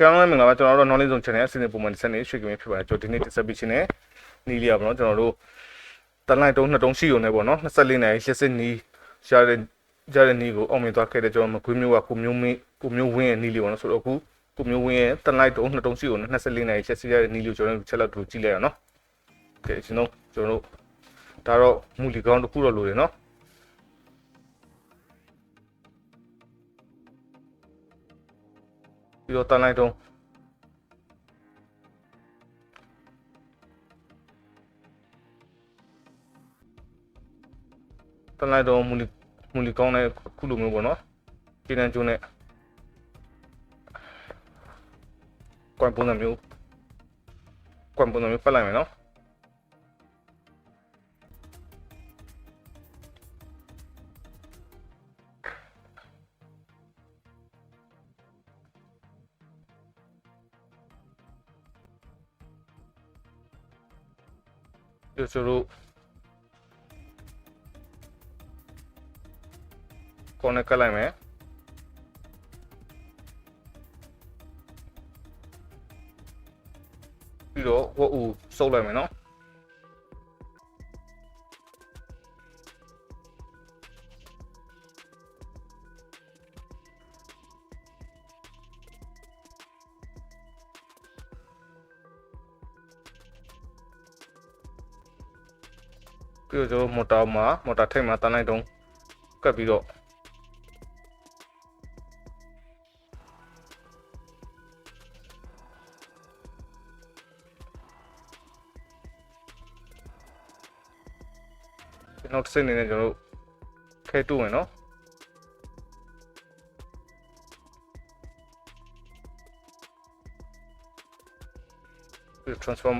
ကဲအားလုံးမင်္ဂလာပါကျွန်တော်တို့ knowledge zone channel အစီအစဉ်ပုံမှန်တစ်ဆက်နေရွှေကမင်းဖြစ်ပါတယ်ကျွန်တော်ဒီနေ့တက်ဆက်ပေးခြင်းနဲ့နီးလီယာပေါ့နော်ကျွန်တော်တို့တန်လိုက်တုံးနှစ်တုံးရှိုံနဲ့ပေါ့နော်24နိုင်ရှစ်စစ်နီးရှားတဲ့ရှားတဲ့နီးကိုအောင်မြင်သွားခဲ့တဲ့ကျွန်တော်မကွေးမျိုးကကိုမျိုးမင်းကိုမျိုးဝင်းရဲ့နီးလီပေါ့နော်ဆိုတော့အခုကိုမျိုးဝင်းရဲ့တန်လိုက်တုံးနှစ်တုံးရှိုံနဲ့24နိုင်ရှစ်စစ်ရတဲ့နီးလီကိုကျွန်တော်တို့ချက်လက်တူကြည့်လိုက်ရအောင်နော်ကဲကျွန်တော်ကျွန်တော်တို့ဒါတော့မူလီကောင်းတစ်ခုတော့လိုတယ်နော် ပြီးတော့တန်လိုက်တုံးတန်လိုက်တော့မူလီမူလီကောင်းတဲ့ခုလိုမျိုးပေါ့နော်ကျင်းတန်းကျုံးနဲ့ကွမ်ပုံစံမျိုးကွမ်ပုံစံမျိုးပတ်လိုက်မယ်နော် ဒီဆိုတော့ကောနဲ့ကတ်လိုက်မယ်ပြီးတော့ဝက်ဦးစုပ်လိုက်မယ်နော် ပြီးတော့ကျွန်တော်မော်တာမှာမော်တာထိပ်မှာတန်းလိုက်တော့ကတ်ပြီးတော့ကျွန်တော်တစ်စိတ်အနေနဲ့ကျွန်တော်တို့ခဲတူမယ်နော်ဒီ transform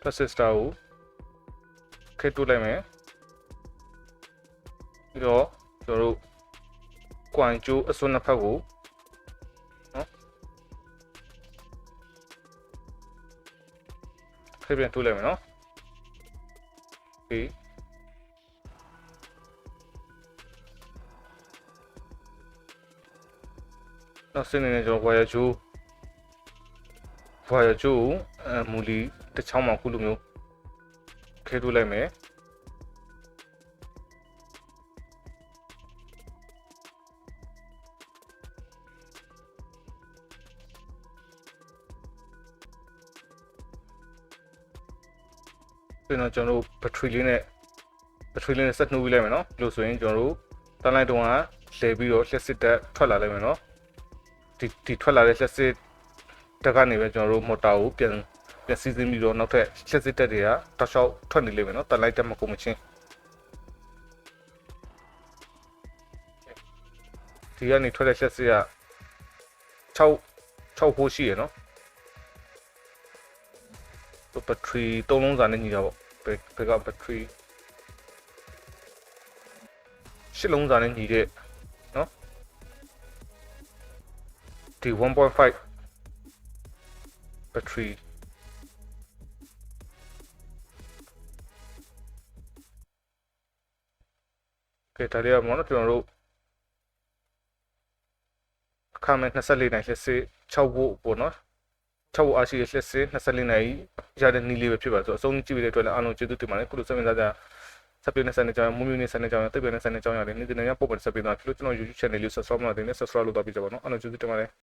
transistor ကို ခဲတူလိုက်မယ်ပြီးတော့ကျွန်တော်တို့ quant ကျိုးအစွန်းနှစ်ဖက်ကိုနော်ခဲပြန်တူလိုက်မယ်နော် Okay. နောက်စနေနေကျွန်တော် wire ချိုး wire ချိုးအမူလီတစ်ချောင်းမှာခုလိုမျိုး ခဲထုတ်လိုက်မယ်ပြီးတော့ကျွန်တော်တို့ battery လေးနဲ့ battery လေးနဲ့ဆက်နှိုးပြီးလိုက်မယ်နော်ဒီလိုဆိုရင်ကျွန်တော်တို့တန်းလိုက်တုံးကလဲပြီးတော့လျှက်စစ်တက်ထွက်လာလိုက်မယ်နော်ဒီဒီထွက်လာတဲ့လျှက်စစ်တက်ကနေပဲကျွန်တော်တို့မော်တာကိုပြန် ပြန်စီးစင်းပြီးတော့နောက်ထပ်လျှက်စစ်တက်တွေကတောက်လျှောက်ထွက်နေလိမ့်မယ်နော်တန်းလိုက်တက်မကုန်မချင်းဒီကနေထွက်တဲ့လျှက်စစ်က6 6ဖို့ရှိရနော်ဘက်ထရီ၃လုံးစာနဲ့ညီတာပေါ့ဘယ်ဘက်ကဘက်ထရီရှစ်လုံးစာနဲ့ညီတဲ့နော်ဒီ1.5ဘ က်ထရီကဲဒါလေးကမနော်ကျွန်တော်တို့အခါမဲ့24နိုင်လက်စစ်6ဖို့ပေါ့နော်6ဖို့အားရှိတဲ့လက်စစ်24နိုင်ရတဲ့နီးလေးပဲဖြစ်ပါဆိုအဆုံးကြည့်ပြီးတဲ့အတွက်လည်းအားလုံးကျေးဇူးတင်ပါတယ်ခုလိုဆက်မြင်စားကြဆက်ပြနေစတဲ့ကြောင်မွေးမြူနေစတဲ့ကြောင်တိတ်ပြနေစတဲ့ကြောင်ရတယ်နေ့စဉ်နဲ့ပုံမှန်ဆက်ပြနေတာဖြစ်လို့ကျွန်တော် YouTube channel လေး subscribe လုပ်နေတယ် subscribe လုပ်တော့ပြကြပါတော့အားလုံးကျေးဇူးတင်ပါတယ်